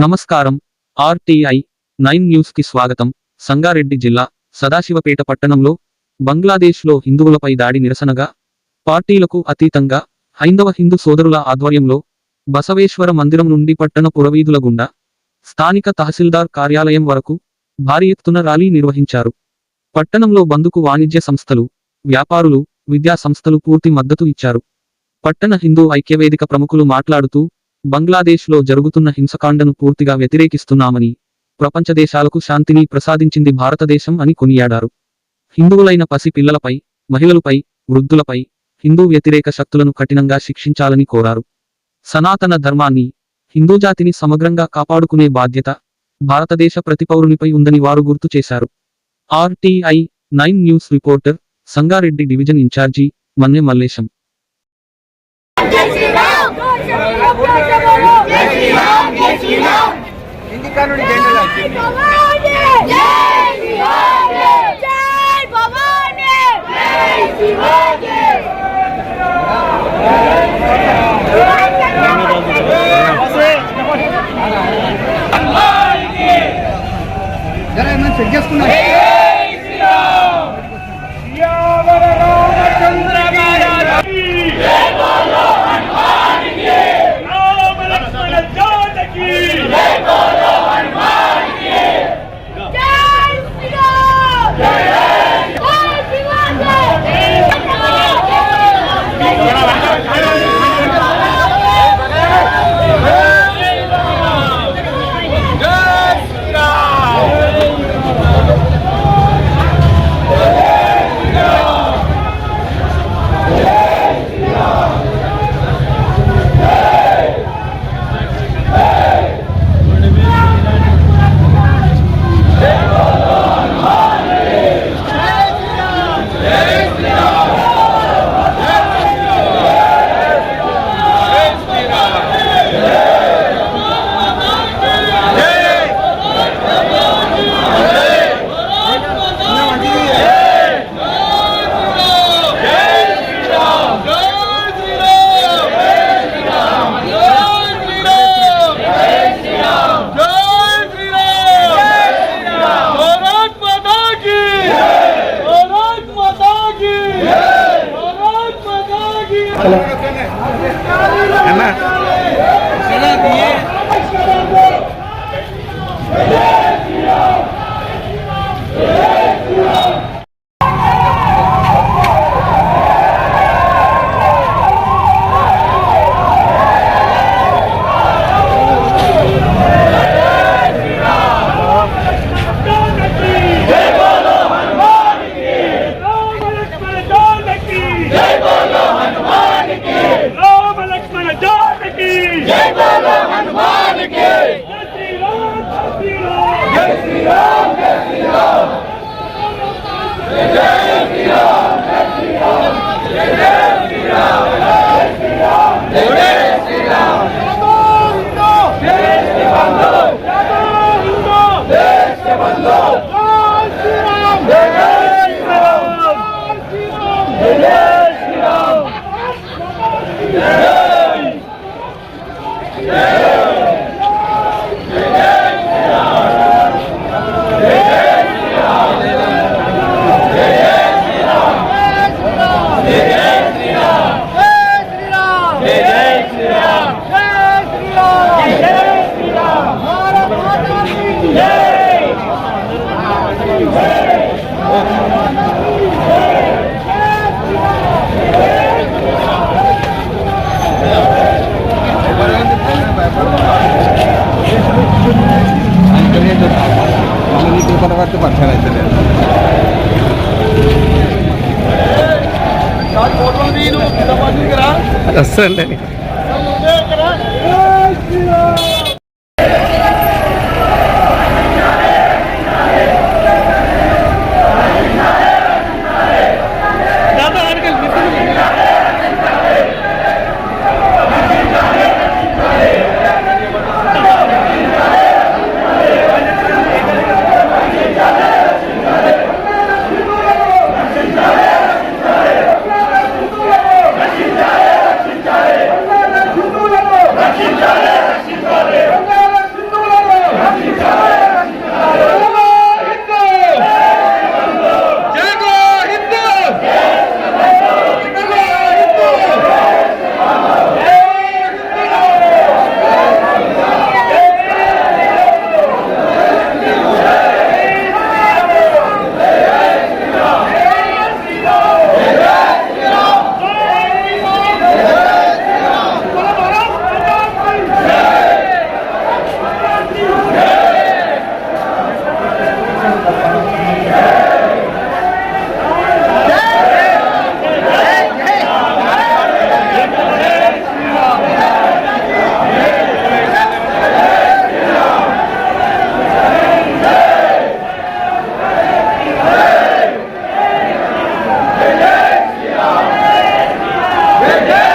నమస్కారం. RTI nine న్యూస్కి స్వాగతం. సంగారెడ్డి జిల్లా సదాశివపేట పట్టణంలో బంగ్లాదేశ్లో హిందువులపై దాడి నిరసనగా పార్టీలకు అతీతంగా హైందవ హిందూ సోదరుల ఆధ్వర్యంలో బసవేశ్వర మందిరం నుండి పట్టణ పురవీధుల గుండా స్థానిక తహసీల్దార్ కార్యాలయం వరకు భారీ ఎత్తున ర్యాలీ నిర్వహించారు. పట్టణంలో బందుకు వాణిజ్య సంస్థలు వ్యాపారులు విద్యా సంస్థలు పూర్తి మద్దతు ఇచ్చారు. పట్టణ హిందూ ఐక్యవేదిక ప్రముఖులు మాట్లాడుతూ బంగ్లాదేశ్లో జరుగుతున్న హింసకాండను పూర్తిగా వ్యతిరేకిస్తున్నామని ప్రపంచ దేశాలకు శాంతిని ప్రసాదించింది భారతదేశం అని కొనియాడారు. హిందువులైన పసి పిల్లలపై మహిళలపై వృద్ధులపై హిందూ వ్యతిరేక శక్తులను కఠినంగా శిక్షించాలని కోరారు. సనాతన ధర్మాన్ని హిందూ జాతిని సమగ్రంగా కాపాడుకునే బాధ్యత భారతదేశ ప్రతి పౌరునిపై ఉందని వారు గుర్తు చేశారు. RTI nine news reporter Sangareddy division incharge Manne Mallesham. జరా ఏమైనా చెక్ చేసుకున్నా என்ன? বল্লভ জয় শ্রীরাম। నీకు పరవర్తి పరిచయం అవుతుంది వస్తుంది ঠিক